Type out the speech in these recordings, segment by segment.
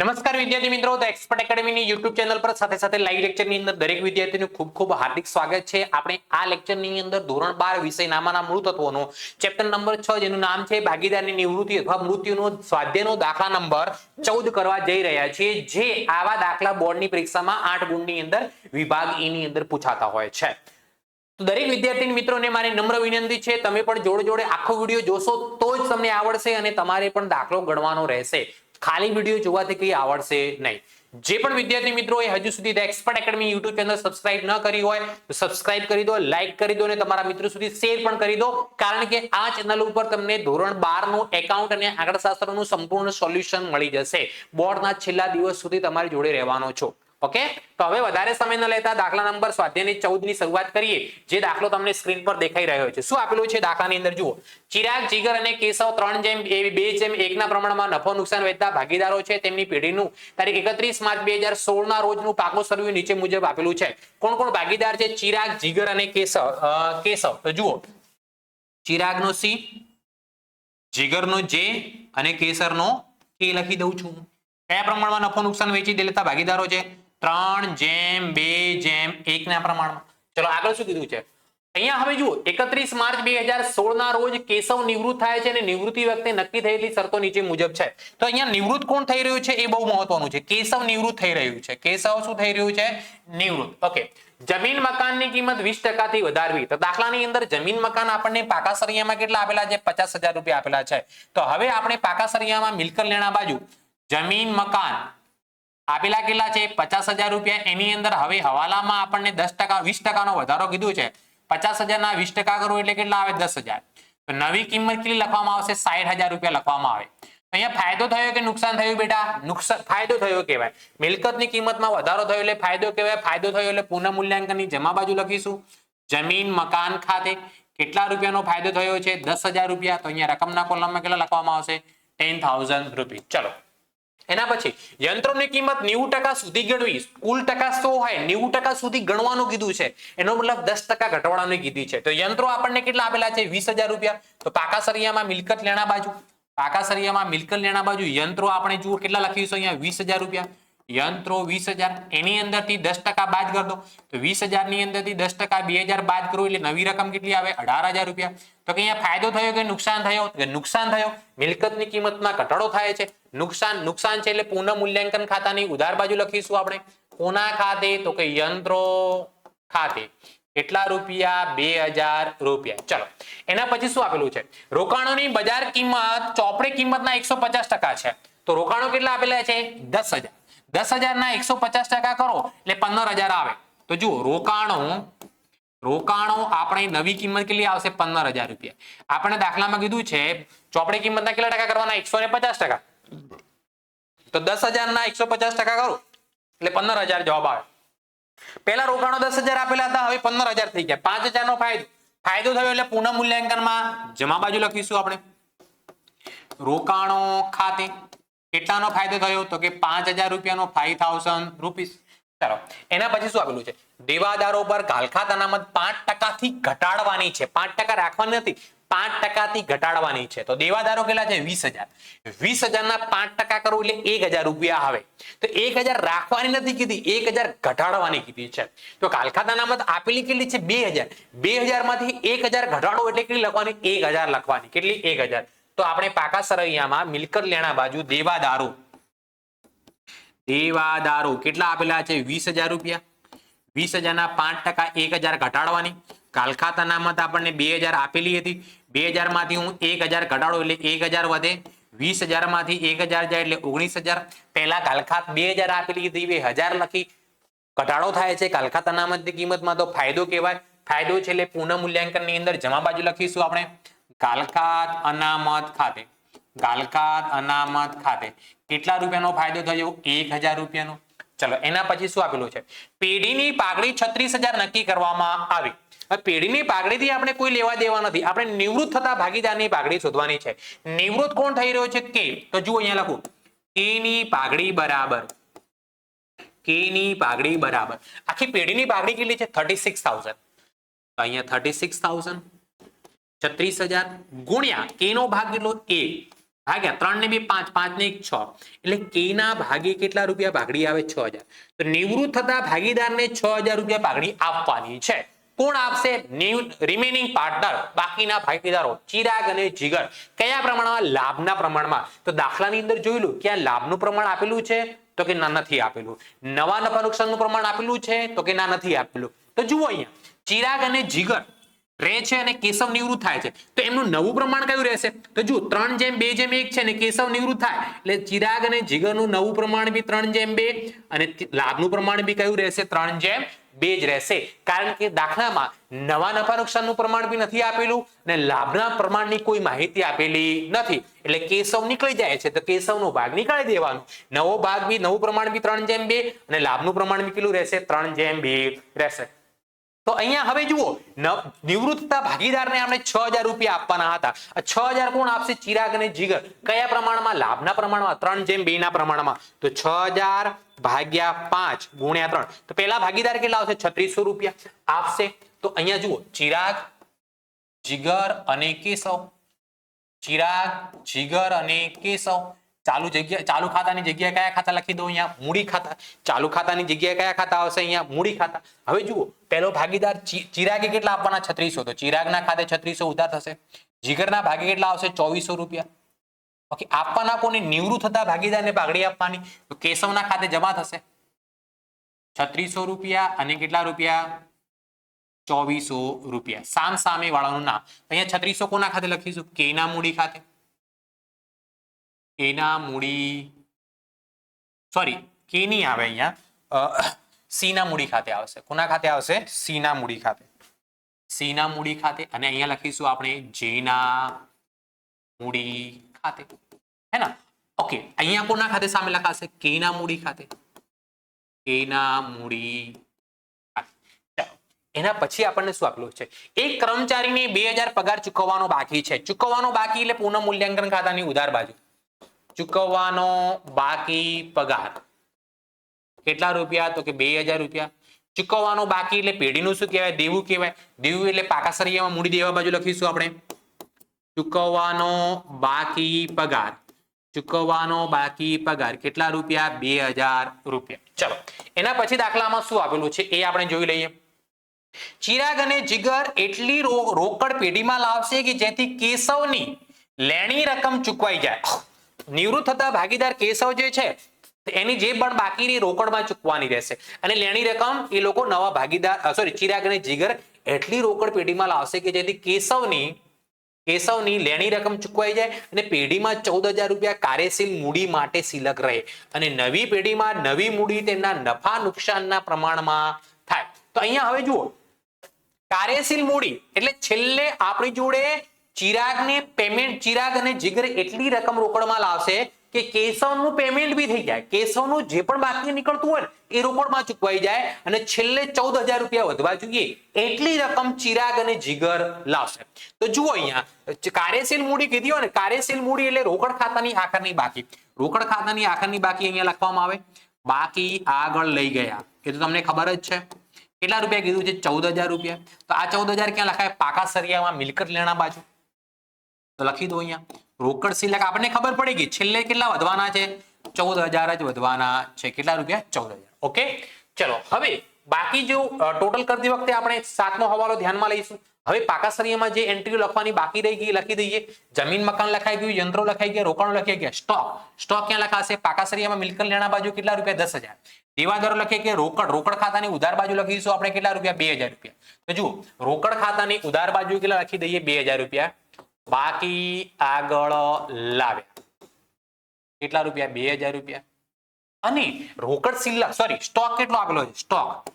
નમસ્કાર વિદ્યાર્થી મિત્રો તો એક્સપર્ટ એકેડમીની યુટ્યુબ ચેનલ પર સાથે સાથે લાઈવ લેક્ચરની અંદર દરેક વિદ્યાર્થીનું ખૂબ ખૂબ હાર્દિક સ્વાગત છે. આપણે આ લેક્ચરની અંદર ધોરણ બાર વિષય નામાના મૂળ તત્વોનો ચેપ્ટર નંબર છ જેનું નામ છે ભાગીદારની નિવૃત્તિ અથવા મૃત્યુનો સ્વાધ્યાયનો દાખલા નંબર ચૌદ કરવા જઈ રહ્યા છીએ, જે આવા દાખલા બોર્ડની પરીક્ષામાં આઠ ગુણની અંદર વિભાગ ઈ ની અંદર પૂછાતા હોય છે. તો દરેક વિદ્યાર્થી મિત્રોને મારી નમ્ર વિનંતી છે, તમે પણ જોડે જોડે આખો વીડિયો જોશો તો જ તમને આવડશે અને તમારે પણ દાખલો ગણવાનો રહેશે. ખાલી વીડિયો જોવાથી કઈ આવડશે નહીં. જે પણ વિદ્યાર્થી મિત્રો એ હજુ સુધી expert academy YouTube channel subscribe ન કરી હોય, તો સબસ્ક્રાઇબ કરી દો લાઈક કરી દો અને તમારા મિત્રો સુધી શેર પણ કરી દો. કારણ કે આ ચેનલ ઉપર તમને ધોરણ બારનું એકાઉન્ટ અને આંકડાશાસ્ત્રનું સંપૂર્ણ સોલ્યુશન મળી જશે. બોર્ડના છેલ્લા દિવસ સુધી તમારી જોડે રહેવાનો છો. ઓકે તો હવે વધારે સમય ન લેતા દાખલા નંબર સ્વાધ્યાયની ચૌદની શરૂઆત કરીએ. જે દાખલો તમને સ્ક્રીન પર દેખાઈ રહ્યો છે. શું આપેલું છે દાખલાની અંદર? જુઓ. ચિરાગ, જીગર અને કેશવ ત્રણ જેમ બે જેમ એકના પ્રમાણમાં નફો નુકસાન વેચતા ભાગીદારો છે. તેમની પેઢીનું તારીખ એકત્રીસ માર્ચ બે હજાર સોળ ના રોજનું પાકું સર્વે નીચે મુજબ આપેલું છે. કોણ કોણ ભાગીદાર છે? ચિરાગ, જીગર અને કેશવ કેશવ. તો જુઓ. ચિરાગનો સી, જીગરનો જે અને કેસરનો કે લખી દઉં છું કયા પ્રમાણમાં નફો નુકસાન વેચી દેતા ભાગીદારો છે? ત્રણ જેમ, બે જેમ એક ના પ્રમાણમાં. ચલો આગળ શું કીધું છે? અહીંયા હવે જુઓ, એકત્રીસ માર્ચ બે હજાર સોળ ના રોજ કેશવ નિવૃત્ત થાય છે અને નિવૃત્તિ વખતે નક્કી થયેલી શરતો નીચે મુજબ છે. તો અહીંયા નિવૃત્ત કોણ થઈ રહ્યું છે? એ બહુ મહત્વનું છે. કેશવ નિવૃત્ત થઈ રહ્યું છે. કેશવ શું થઈ રહ્યું છે? નિવૃત્ત. ઓકે. જમીન મકાનની કિંમત વીસ ટકાથી વધારવી. તો દાખલાની અંદર જમીન મકાન આપણને પાકા સરિયામાં કેટલા આપેલા છે? પચાસ હજાર રૂપિયા આપેલા છે. તો હવે આપણે પાકા સરિયામાં મિલકત લેણા બાજુ. જમીન મકાન. આપેલા કેટલા છે? પચાસ હજાર રૂપિયા. એની અંદર હવે હવાલામાં આપણને દસ ટકા, વીસ ટકાનો વધારો કીધું છે. પચાસ હજારના વીસ ટકા કરો એટલે કેટલા આવે? દસ હજાર. તો નવી કિંમત કેટલી લખવામાં આવશે? સાઠ હજાર રૂપિયા લખવામાં આવે. અહીંયા ફાયદો થયો કે નુકસાન થયું બેટા? નુકસાન, ફાયદો થયો કહેવાય. મિલકતની કિંમતમાં વધારો થયો એટલે ફાયદો કહેવાય. ફાયદો થયો એટલે પુનઃ મૂલ્યાંકનની જમા બાજુ લખીશું. જમીન, મકાન ખાતે કેટલા રૂપિયાનો ફાયદો થયો છે? દસ હજાર રૂપિયા. તો અહીંયા રકમના કોલમમાં કેટલા લખવામાં આવશે? ટેન થાઉઝન્ડ રૂપી ચલો. એના પછી યંત્રોની કિંમત નેવું ટકા સુધી ગણવી, કુલ ટકા સો હોય, નેવું ટકા સુધી ગણવાનું કીધું છે. એનો મતલબ દસ ટકા ઘટાડવાની કીધી છે. તો યંત્રો આપણને કેટલા આપેલા છે? વીસ હજાર રૂપિયા. તો પાકા સરિયામાં મિલકત લેણા બાજુ. પાકા સરિયામાં મિલકત લેણા બાજુ યંત્રો આપણે જુઓ કેટલા લખીશું અહીંયા? વીસ હજાર રૂપિયા. યંત્રો વીસ હજાર એની અંદરથી દસ ટકા બાદ કરી તો વીસ હજારની અંદર અંદરથી દસ ટકા બે હજાર બાદ કરો એટલે નવી રકમ કેટલી આવે? અઢાર હજાર રૂપિયા. તો કે અહીંયા ફાયદો થયો કે નુકસાન થયો? કે નુકસાન થયો. મિલકતની કિંમતમાં ઘટાડો થાય છે. નુકસાન નુકસાન છે એટલે પુનઃ મૂલ્યાંકન ખાતાની ઉધાર બાજુ લખીશું આપણે. કોના ખાતે તો કે યંત્રો ખાતે કેટલા રૂપિયા? બે હજાર રૂપિયા. ચલો, એના પછી શું આપેલું છે? રોકાણોની બજાર કિંમત ચોપડે કિંમતના એકસો પચાસ ટકા છે. તો રોકાણો કેટલા આપેલા છે? દસ હજાર. દસ હજાર ના એકસો પચાસ ટકા કરો, એટલે પંદર હજાર આવે. તો જુઓ, રોકાણો રોકાણો આપણે નવી કિંમત કેટલી આવશે? પંદર હજાર રૂપિયા. આપણે દાખલામાં કીધું છે, ચોપડી કિંમતના કેટલા ટકા કરવાના? એકસો ને પચાસ ટકા. તો દસ હજાર ના એકસો પચાસ ટકા કરો, એટલે પંદર હજાર જવાબ આવે. પહેલા રોકાણો દસ હજાર આપેલા હતા, હવે પંદર હજાર થઈ ગયા. પાંચ હજાર નો ફાયદો. ફાયદો થયો એટલે પુનઃ મૂલ્યાંકનમાં જમા બાજુ લખીશું આપણે. રોકાણો ખાતે કેટલાનો ફાયદો થયો? તો કે પાંચ હજાર રૂપિયાનો ફાઈવ થાઉઝન્ડ રૂપીસ ચાલો, એના પછી શું આપેલું છે? દેવાદારો પર ગાલખાત અનામત પાંચ ટકાથી ઘટાડવાની છે. પાંચ ટકા રાખવાની નથી, પાંચ ટકાથી ઘટાડવાની છે. તો દેવાદારો કેટલા છે? વીસ હજાર. વીસ હજારના પાંચ ટકા કરો એટલે એક હજાર રૂપિયા આવે. તો એક હજાર રાખવાની નથી કીધી, એક હજાર ઘટાડવાની કીધી છે. તો કાલખાત અનામત આપેલી કેટલી છે? બે હજાર. બે હજારમાંથી એક હજાર ઘટાડો એટલે કેટલી લખવાની? એક હજાર લખવાની. કેટલી? એક હજાર. તો આપણે પાકા સરૈયામાં મિલકત લેણા બાજુ દેવાદારો. દેવાદારો કેટલા આપેલા છે? વીસ હજાર રૂપિયા. વીસ હજારના પાંચ ટકા એક હજાર ઘટાડવાની. કાલખાત અનામત આપણને બે હજાર આપેલી હતી. બે હજારમાંથી હું એક હજાર ઘટાડો એટલે એક હજાર વધે. વીસ હજારમાંથી એક હજાર જાય એટલે ઓગણીસ હજાર. પહેલા કાલખાત બે હજાર આપેલી હતી, બે હજાર લખી. ઘટાડો થાય છે કાલખાત અનામતની કિંમતમાં તો ફાયદો કહેવાય. ફાયદો છે એટલે પુનઃ મૂલ્યાંકનની અંદર જમા બાજુ લખીશું આપણે. કાલખાત અનામત ખાતે. ગાલકાત અનામત ખાતે. કેટલા રૂપિયાનો ફાયદો થયો? એક હજાર રૂપિયાનો. ચલો, એના પછી શું આપેલું છે? પેઢીની પાઘડી છત્રીસ હજાર નક્કી કરવામાં આવી. પેઢીની પાઘડીથી આપણે કોઈ લેવા દેવા નથી. આપણે નિવૃત્ત થતા ભાગીદારની પાઘડી શોધવાની છે. નિવૃત્ત કોણ થઈ રહ્યો છે? કે. તો જુઓ અહીંયા લખું. કે ની પાઘડી બરાબર. કે ની પાઘડી બરાબર. આખી પેઢીની પાઘડી કેટલી છે? થર્ટી સિક્સ થાઉઝન્ડ અહીંયા થર્ટી સિક્સ થાઉઝન્ડ છત્રીસ હજાર ગુણ્યા કે નો ભાગ કેટલો? એ ભાગ્યા ત્રણ ને બે, પાંચ પાંચ ને એક, છ. એટલે કે ના ભાગે કેટલા રૂપિયા ભાગડી આવે? છ હજાર. તો નિવૃત્ત થતા ભાગીદારને છ હજાર રૂપિયા ભાગડી આપવાની છે. કોણ આપશે? રિમેનિંગ પાર્ટનર બાકીના ભાગીદારો. ચિરાગ અને જીગર. કયા પ્રમાણમાં? લાભના પ્રમાણમાં. તો દાખલાની અંદર જોયેલું કે આ લાભનું પ્રમાણ આપેલું છે? તો કે ના નથી આપેલું. નવા નફા નુકસાનનું પ્રમાણ આપેલું છે? તો કે ના નથી આપેલું. તો જુઓ અહીંયા. ચિરાગ અને જીગર રહે છે અને કેશવ નિવૃત્ત થાય છે. તો એમનું નવું પ્રમાણ કયું રહેશે? તો જુઓ, ત્રણ જેમ બે જેમ એક છે ને કેશવ નિવૃત્ત થાય. એટલે ચિરાગ અને જીગરનું નવું પ્રમાણ બી ત્રણ જેમ બે અને લાભનું પ્રમાણ બી કયું રહેશે? ત્રણ જેમ બે જ રહેશે. કારણ કે દાખલામાં નવા નફા નુકસાનનું પ્રમાણ બી નથી આપેલું અને લાભના પ્રમાણની કોઈ માહિતી આપેલી નથી. એટલે કેશવ નીકળી જાય છે. તો કેશવનો ભાગ નીકાળી દેવાનો. નવો ભાગ બી, નવું પ્રમાણ બી ત્રણ જેમ બે અને લાભનું પ્રમાણ બી કેટલું રહેશે? ત્રણ જેમ બે રહેશે. તો અહીંયા હવે જુઓ નિવૃત્તતા ભાગીદારને આપણે છ હજાર રૂપિયા આપવાના હતા. છ હજાર કોણ આપશે? ચિરાગ અને જીગર. કયા પ્રમાણમાં? લાભના પ્રમાણમાં, ત્રણ જેમ બે ના પ્રમાણમાં. તો છ હજાર ભાગ્યા પાંચ ગુણ્યા ત્રણ. તો પેલા ભાગીદાર કેટલા આવશે? છત્રીસો રૂપિયા આપશે. તો અહીંયા જુઓ, ચિરાગ, જીગર અને કેશવ. ચિરાગ, જીગર અને કેશવ. ચાલુ જગ્યા ચાલુ ખાતાની જગ્યાએ કયા ખાતા લખી દો અહીંયા? મૂડી ખાતા. ચાલુ ખાતાની જગ્યાએ કયા ખાતા આવશે અહીંયા? મૂડી ખાતા. હવે જુઓ, પહેલો ભાગીદાર ચિરાગે કેટલા આપવાના? છત્રીસો. તો ચિરાગના ખાતે છત્રીસો ઉધાર થશે. જીગરના ભાગે કેટલા આવશે? ચોવીસો રૂપિયા. ઓકે આપવાના કોને? નિવૃત્ત થતા ભાગીદારને પાઘડી આપવાની. કેશવના ખાતે જમા થશે. છત્રીસો રૂપિયા અને કેટલા રૂપિયા? ચોવીસો રૂપિયા. સામ સામે વાળાનું નામ. અહીંયા છત્રીસો કોના ખાતે લખીશું? કેના મૂડી ખાતે. કેના મૂડી સોરી કે નહીં આવે અહીંયા? સીના મૂડી ખાતે આવશે. કોના ખાતે આવશે? સીના મૂડી ખાતે. સીના મૂડી ખાતે, અને અહીંયા લખીશું આપણે જેના મૂડી ખાતે. હે ના? ઓકે અહીંયા કોના ખાતે સામે લખાશે? કેના મૂડી ખાતે. કેના મૂડી એના પછી આપણને શું આપેલું છે? એક કર્મચારીને બે હજાર પગાર ચૂકવવાનો બાકી છે. ચૂકવવાનો બાકી એટલે પુનઃ મૂલ્યાંકન ખાતાની ઉધાર બાજુ. ચૂકવવાનો બાકી પગાર. કેટલા રૂપિયા? તો કે બે રૂપિયા. ચૂકવવાનો બાકી એટલે પેઢીનું શું કહેવાય? દેવું કહેવાય. દેવું એટલે પાકાસરિયામાં મૂડી દેવા બાજુ લખીશું આપણે. ચૂકવવાનો બાકી પગાર. ચૂકવવાનો બાકી પગાર. કેટલા રૂપિયા? બે હજાર રૂપિયા. ચલો, એના પછી દાખલામાં શું આપેલું છે? એ આપણે જોઈ લઈએ. ચિરાગ અને જીગર એટલી રોકડ પેઢીમાં લાવશે કે જેથી કેશવની લેણી રકમ ચૂકવાઈ જાય. નિવૃત્ત થતા ભાગીદાર કેશવ જે છે, એની જે પણ બાકીની રોકડમાં ચૂકવાની રહેશે. અને લેણી રકમ એ લોકો નવા ભાગીદાર સોરી ચિરાગ અને જીગર એટલી રોકડ પેઢીમાં લાવશે કે જેથી કેશવની કેશવની લેણી રકમ ચૂકવાઈ જાય અને પેઢીમાં ચૌદ હજાર રૂપિયા કાર્યશીલ મૂડી માટે સિલક રહે. અને નવી પેઢીમાં નવી મૂડી તેમના નફા નુકસાનના પ્રમાણમાં થાય. તો અહીંયા હવે જુઓ. કાર્યશીલ મૂડી એટલે છેલ્લે આપણી જોડે ચિરાગને પેમેન્ટ ચિરાગ અને જીગર એટલી રકમ રોકડમાં લાવશે કે કેશવનું પેમેન્ટ બી થઈ જાય. કેશવનું જે પણ બાકી નીકળતું હોય એ રોકડમાં ચૂકવાઈ જાય અને છેલ્લે ચૌદ હજાર રૂપિયા વધવા જોઈએ એટલી રકમ ચિરાગ અને જીગર લાવશે. તો જુઓ અહીંયા કાર્યશીલ મૂડી કીધી હોય ને, કાર્યશીલ મૂડી એટલે રોકડ ખાતાની આખરની બાકી. રોકડ ખાતાની આખરની બાકી અહીંયા લખવામાં આવે. બાકી આગળ લઈ ગયા. એ તો તમને ખબર જ છે. કેટલા રૂપિયા કીધું છે? ચૌદ હજાર રૂપિયા. તો આ ચૌદ હજાર ક્યાં લખાય? પાકા સરિયામાં મિલકત લેણા બાજુ. તો લખી દો અહીંયા. રોકડ સિલક આપણને ખબર પડી ગઈ. છેલ્લે કેટલા વધવાના છે? ચૌદ હજાર જ વધવાના છે. કેટલા રૂપિયા? ચૌદ ઓકે? ચલો, હવે બાકી જો ટોટલ કરતી વખતે આપણે સાતમો હવાલો ધ્યાનમાં લઈશું. હવે પાકાસરીમાં જે એન્ટ્રીઓ લખવાની બાકી રહી ગઈ, લખી દઈએ. જમીન મકાન લખાઈ ગયું, યંત્રો લખાઈ ગયા, રોકાણો લખાઈ ગયા. સ્ટોક સ્ટોક ક્યાં લખાશે? પાકાસરીયામાં મિલકત લેણા બાજુ કેટલા રૂપિયા? દસ હજાર. દેવાદારો લખીએ કે રોકડ. રોકડ ખાતાની ઉધાર બાજુ લખીશું આપણે કેટલા રૂપિયા? બે રૂપિયા. તો જુઓ, રોકડ ખાતાની ઉધાર બાજુ કેટલા લખી દઈએ? બે રૂપિયા. બાકી આગળ લાવ્યા. કેટલા રૂપિયા? બે હજાર રૂપિયા. અને રોકડ સિલ્લક સોરી સ્ટોક કેટલો આપેલો છે? સ્ટોક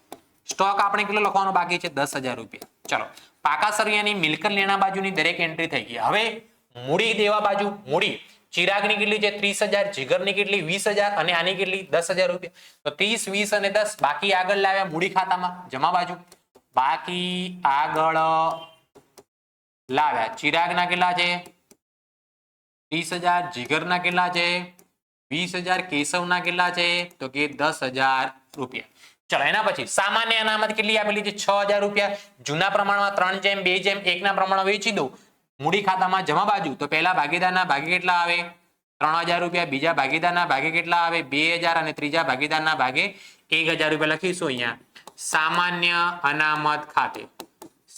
સ્ટોક આપણે કેટલો લખવાનો બાકી છે? દસ હજાર રૂપિયા. ચલો, પાકા સરિયાની મિલકત લેણા બાજુની દરેક એન્ટ્રી થઈ ગઈ. હવે મૂડી દેવા બાજુ, મૂડી. ચિરાગની કેટલી છે? ત્રીસ હજાર, જીગરની કેટલી? વીસ હજાર અને આની કેટલી? દસ હજાર રૂપિયા. તો ત્રીસ, વીસ અને દસ બાકી આગળ લાવ્યા મૂડી ખાતામાં, જમા બાજુ. બાકી આગળ લાવ્યા ચિરાગના કેટલા છે? ત્રીસ હજાર. જીગરના કેટલા છે? વીસ હજાર. કેશવના કેટલા છે? તો કે દસ હજાર રૂપિયા. ચલો, એના પછી સામાન્ય અનામત કેટલી આપેલી છે? છ હજાર રૂપિયા. જૂના પ્રમાણમાં ત્રણ જેમ, બે જેમ, એકના પ્રમાણમાં વેચી દો મૂડી ખાતામાં જમા બાજુ. તો પહેલા ભાગીદારના ભાગે કેટલા આવે? ત્રણ હજાર રૂપિયા. બીજા ભાગીદારના ભાગે કેટલા આવે? બે હજાર અને ત્રીજા ભાગીદારના ભાગે એક હજાર રૂપિયા લખીશું અહીંયા. સામાન્ય અનામત ખાતે.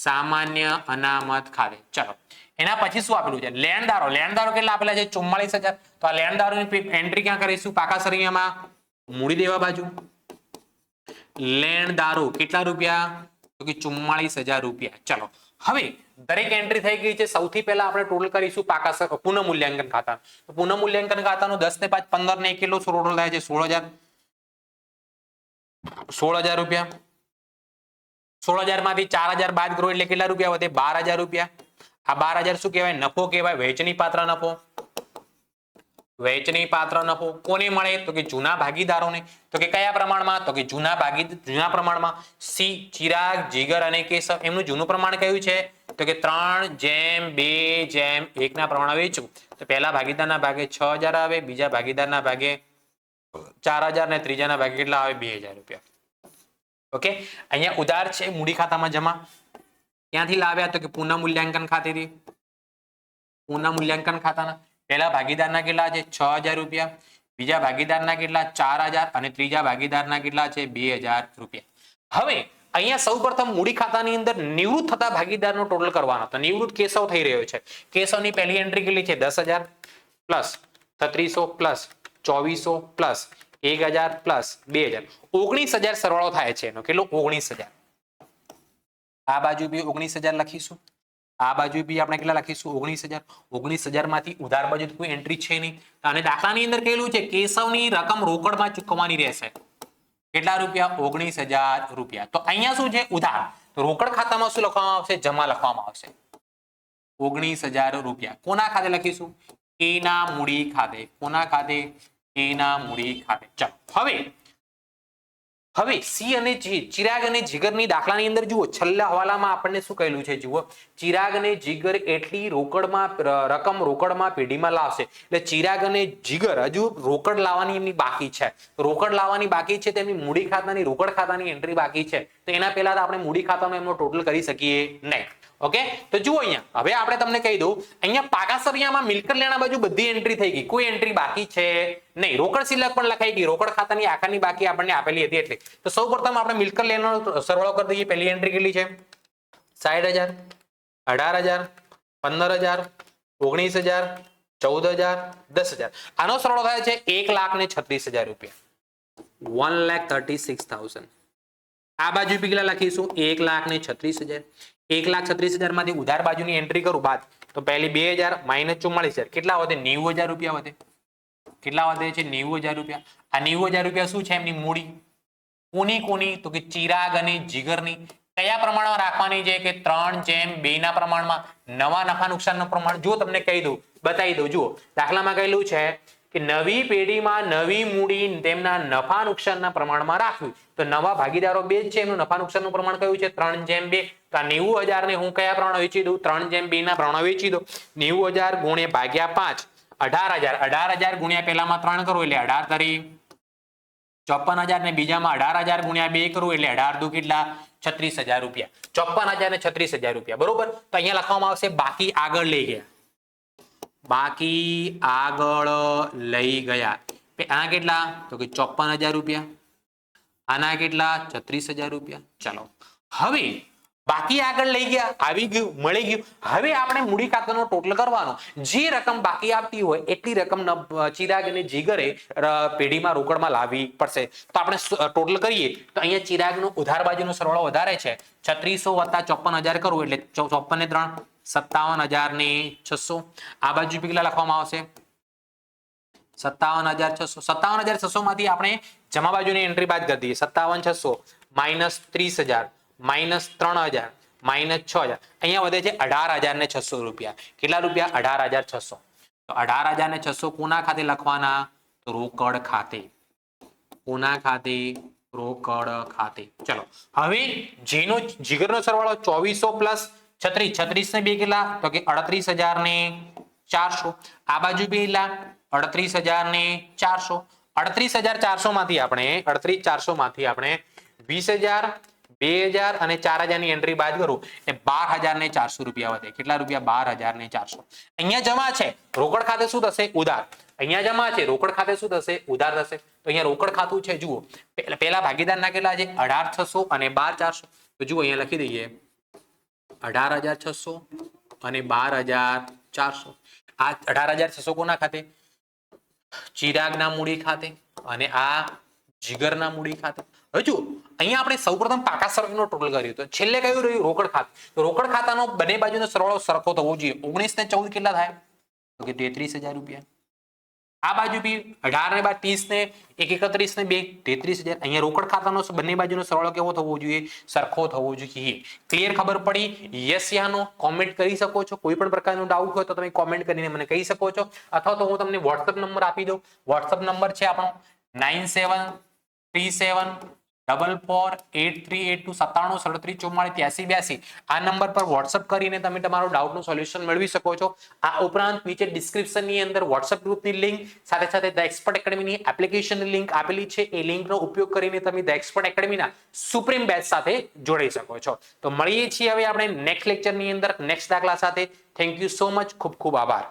સામાન્ય અનામત ખાતે. ચલો, એના પછી શું આપેલું છે? લેણદારો. લેણદારો કેટલા આપેલા છે? ચુમ્માલીસ હજાર. તો આ લેણદારોની એન્ટ્રી ક્યાં કરીશું? પાકા સરિયામાં મૂડી દેવા બાજુ. લેણદારો કેટલા રૂપિયા? તો કે ચુમ્માલીસ હજાર રૂપિયા. ચલો, હવે દરેક એન્ટ્રી થઈ ગઈ છે. સૌથી પહેલા આપણે ટોટલ કરીશું પાકા પુનઃ મૂલ્યાંકન ખાતા. પુનઃ મૂલ્યાંકન ખાતાનું દસ ને પાંચ, પંદર ને એક કેટલો ટોટલ થાય છે? સોળ હજાર. સોળ હજાર રૂપિયા. સોળ હજારમાંથી ચાર હજાર બાદ કરો એટલે કેટલા રૂપિયા વધે? બાર હજાર રૂપિયા. આ બાર હજાર શું કહેવાય? નફો કહેવાય. વેચની પાત્ર નફો. વેચની પાત્ર નફો. કોને મળે? તો કે જૂના ભાગીદારોને. તો કે કયા પ્રમાણમાં? તો કે જૂના ભાગી, જૂના પ્રમાણમાં. સી, ચિરાગ, જીગર અને કેશવ. એમનું જૂનું પ્રમાણ કયું છે? તો કે ત્રણ જેમ, બે જેમ. એકના પ્રમાણે વેચવું. તો પહેલા ભાગીદારના ભાગે છ આવે. બીજા ભાગીદારના ભાગે ચાર હજાર ને ત્રીજાના ભાગે કેટલા આવે? બે હજાર રૂપિયા. ઓકે? અહીંયા ઉધાર છે, મૂડી ખાતામાં જમા. ક્યાંથી લાવ્યા તો કે પુનઃ મૂલ્યાંકન ખાતેથી? પુનઃ મૂલ્યાંકન ખાતાના. પહેલા ભાગીદારના કેટલા છે? છ હજાર રૂપિયા. બીજા ભાગીદારના કેટલા? ચાર હજાર. અને ત્રીજા ભાગીદારના કેટલા છે? બે હજાર રૂપિયા. હવે, અહીંયા સૌપ્રથમ મૂડી ખાતાની અંદર નિવૃત્ત થતા ભાગીદારનો ટોટલ કરવાનો. તો નિવૃત્ત કેશવ થઈ રહ્યો છે. કેશવની પહેલી એન્ટ્રી કેટલી છે? દસ હજાર. પ્લસ છત્રીસો પ્લસ ચોવીસો પ્લસ એક હજાર પ્લસ બે હજાર. ઓગણીસ હજાર સરવાળો થાય છે એનો. કેટલો? ઓગણીસ હજાર. આ બાજુ બી ઓગણીસ હજાર લખીશું. આ બાજુ બી આપણે કેટલા લખીશું? ઓગણીસ હજાર. ઓગણીસમાંથી ઉધાર બાજુ કોઈ એન્ટ્રી છે નહીં. અને દાખલાની અંદર કહેલું છે, કેશવની રકમ રોકડમાં ચૂકવવાની રહેશે. કેટલા રૂપિયા? ઓગણીસ રૂપિયા. તો અહીંયા શું છે? ઉધાર. રોકડ ખાતામાં શું લખવામાં આવશે? જમા લખવામાં આવશે. ઓગણીસ રૂપિયા. કોના ખાતે લખીશું? એના મૂડી ખાતે. કોના ખાતે? એના મૂડી ખાતે. ચાલો, હવે હવે સી અને જી, ચિરાગ અને જીગરની દાખલાની અંદર જુઓ, છેલ્લા હવાલામાં આપણને શું કહેલું છે, જુઓ. ચિરાગ અને જીગર એટલી રોકડમાં રકમ રોકડમાં પેઢીમાં લાવશે. એટલે ચિરાગ અને જીગર હજુ રોકડ લાવવાની એમની બાકી છે. રોકડ લાવવાની બાકી છે તેમની મૂડી ખાતાની રોકડ ખાતાની એન્ટ્રી બાકી છે. તો એના પહેલા આપણે મૂડી ખાતાનો એમનો ટોટલ કરી શકીએ નહીં. ઓકે? તો જુઓ અહીંયા. હવે આપણે તમને કહી દઉં, અહીંયા પાકા સરિયામાં મિલકત લેણા બાજુ બધી એન્ટ્રી થઈ ગઈ. કોઈ એન્ટ્રી બાકી છે નહીં. રોકડ સિલક પણ લખાઈ ગઈ. રોકડ ખાતાની આખાની બાકી આપણને આપેલી હતી એટલે. તો સૌ પ્રથમ આપણે મિલકત લેણાનો સરવાળો કરી દઈએ. પહેલી એન્ટ્રી કેટલી છે? સાઠ હજાર, અઢાર હજાર, પંદર હજાર, ઓગણીસ હજાર, ચૌદ હજાર, દસ હજાર. આનો સરવાળો થાય છે એક લાખ ને છત્રીસ હજાર રૂપિયા. One lakh thirty six thousand આ બાજુ કેટલા લખીશું? એક લાખ ને છત્રીસ હજાર. એક લાખ છત્રીસ હજારમાંથી ઉધાર બાજુની એન્ટ્રી કરું બાદ, તો પહેલી બે હજાર માઇનસ ચુમ્માલીસ હજાર. કેટલા વધે? નેવું હજાર રૂપિયા વધે. કેટલા વધે છે? નેવું હજાર રૂપિયા. આ નેવું હજાર રૂપિયા શું છે? એમની મૂડી. કોની કોની? તો કે ચિરાગ અને જીગરની. કયા પ્રમાણમાં રાખવાની છે? કે ત્રણ જેમ બે ના પ્રમાણમાં? નવા નફા નુકસાનનું પ્રમાણ? જો તમને કહી દઉં. બતાવી દઉં. જુઓ. દાખલામાં કહેલું છે કે નવી પેઢીમાં નવી મૂડી તેમના નફા નુકસાનના પ્રમાણમાં રાખવી તો નવા ભાગીદારો બે છે, એમનું નફા નુકસાનનું પ્રમાણ કયું છે? ત્રણ જેમ બે. તો આ નેવું હજાર ને હું કયા પ્રમાણે વેચી દઉં? ત્રણ જેમ બે ના પ્રમાણે વેચી દઉં. નેવું હજાર ગુણ્યા ભાગ્યા પાંચ. અઢાર હજાર. અઢાર હજાર ગુણ્યા પહેલામાં ત્રણ કરો એટલે અઢાર તરી ચોપન હજાર ને બીજામાં અઢાર હજાર ગુણ્યા બે કરું એટલે અઢાર દુ કેટલા? છત્રીસ હજાર રૂપિયા. ચોપન હજાર ને છત્રીસ હજાર રૂપિયા. બરોબર? તો અહીંયા લખવામાં આવશે બાકી આગળ લઈ ગયા. બાકી આગળ લઈ ગયા. આના કેટલા? તો કે ચોપન હજાર રૂપિયા. આના કેટલા? છત્રીસ હજાર રૂપિયા. ચાલો. હવે બાકી આગળ લઈ ગયા, આવી ગયું, મળી ગયું. હવે આપણે મૂડી ખાતાનો ટોટલ કરવાનો. જે રકમ બાકી આપતી હોય, એટલી રકમ ચિરાગ અને જીગરે પેઢીમાં રોકડમાં લાવવી પડશે. તો આપણે ટોટલ કરીએ. તો અહીંયા ચિરાગનો ઉધાર બાજુનો સરવાળો વધારે છે. છત્રીસો વત્તા ચોપન હજાર કરવું એટલે ચોપન ને ત્રણ, સત્તાવન હજાર ને છસો. આ બાજુ કેટલા લખવામાં આવશે. સત્તાવન હજાર છસો. સત્તાવન હજાર છસો માંથી આપણે જમા બાજુની એન્ટ્રી બાદ કરી દઈએ. સત્તાવન, છસો. માઇનસ ત્રીસ હજાર. માઇનસ ત્રણ હજાર, માઇનસ છ હજાર. અહીંયા વધે છે અઢાર હજાર ને છસો રૂપિયા. કેટલા રૂપિયા? અઢાર હજાર છસો. તો અઢાર હજાર ને છસો કોના ખાતે લખવાના? રોકડ ખાતે. કોના ખાતે? રોકડ ખાતે. ચલો, હવે જેનો જીગરનો સરવાળો ચોવીસો પ્લસ છત્રીસ. છત્રીસ ને બે કેટલા? તો કે અડત્રીસ હજાર ને ચારસો. આ બાજુ બે કેટલા? અડત્રીસ હજાર ને ચારસો. અડત્રીસ હજાર ચારસો માંથી આપણે, અડત્રીસ ચારસો માંથી આપણે વીસ હજાર બે હજાર અને ચાર હજારની એન્ટ્રી બાદ કરું બાર હજાર ને ચારસો રૂપિયા વધે. કેટલા રૂપિયા? બાર હજાર ને ચારસો. અહીંયા જમા છે. રોકડ ખાતે શું થશે? ઉધાર. અહીંયા જમા છે. રોકડ ખાતે શું થશે? ઉધાર થશે. તો અહીંયા રોકડ ખાતું છે, જુઓ. પહેલા ભાગીદાર નાખેલા છે? અઢાર છસો અને બાર ચારસો. તો જુઓ, અહીંયા લખી દઈએ. અઢાર હજાર છસો અને બાર હજાર ચારસો. આ અઢાર હજાર છસો કોના ખાતે? ચિરાગના મૂડી ખાતે અને આ જીગરના મૂડી ખાતે. હવે જુઓ અહીંયા આપણે સૌપ્રથમ પાકા સરળનો ટોટલ કર્યું તો છેલ્લે કયું રહ્યું? રોકડ ખાતું. રોકડ ખાતાનો બંને બાજુનો સરવાળો સરખો થવો જોઈએ. ઓગણીસ ને ચૌદ કેટલા થાય? તો કે તેત્રીસ હજાર રૂપિયા. આ બાજુ બી અઢાર ને બાર, ત્રીસ ને એક, એકત્રીસ ને બે, તેત્રીસ હજાર. અહીંયા રોકડ ખાતાનો બંને બાજુનો સરવાળો કેવો થવો જોઈએ? સરખો થવો જોઈએ. ક્લિયર ખબર પડી? યસ યાનો કોમેન્ટ કરી શકો છો? કોઈ પણ પ્રકારનો ડાઉટ હોય તો તમે કોમેન્ટ કરીને મને કહી શકો છો. અથવા તો હું તમને વોટ્સઅપ નંબર આપી દઉં. વોટ્સઅપ નંબર છે આપણો nine seven three seven double four eight three eight two સત્તાણું સડત્રીસ ચુમ્માળીસ ત્યાસી બ્યાસી આ નંબર પર વોટ્સઅપ કરીને તમે તમારો ડાઉટનું સોલ્યુશન મેળવી શકો છો. આ ઉપરાંત નીચે ડિસ્ક્રિપ્શનની અંદર વોટ્સઅપ ગ્રુપની લિંક સાથે સાથે ધ એક્સપર્ટ એકેડમીની એપ્લિકેશનની લિંક આપેલી છે. એ લિંકનો ઉપયોગ કરીને તમે ધ એક્સપર્ટ એકેડમીના સુપ્રીમ બેચ સાથે જોડાઈ શકો છો. તો મળીએ છીએ હવે આપણે નેક્સ્ટ લેક્ચરની અંદર નેક્સ્ટ દાખલા સાથે. થેન્ક યુ સો મચ ખૂબ ખૂબ આભાર.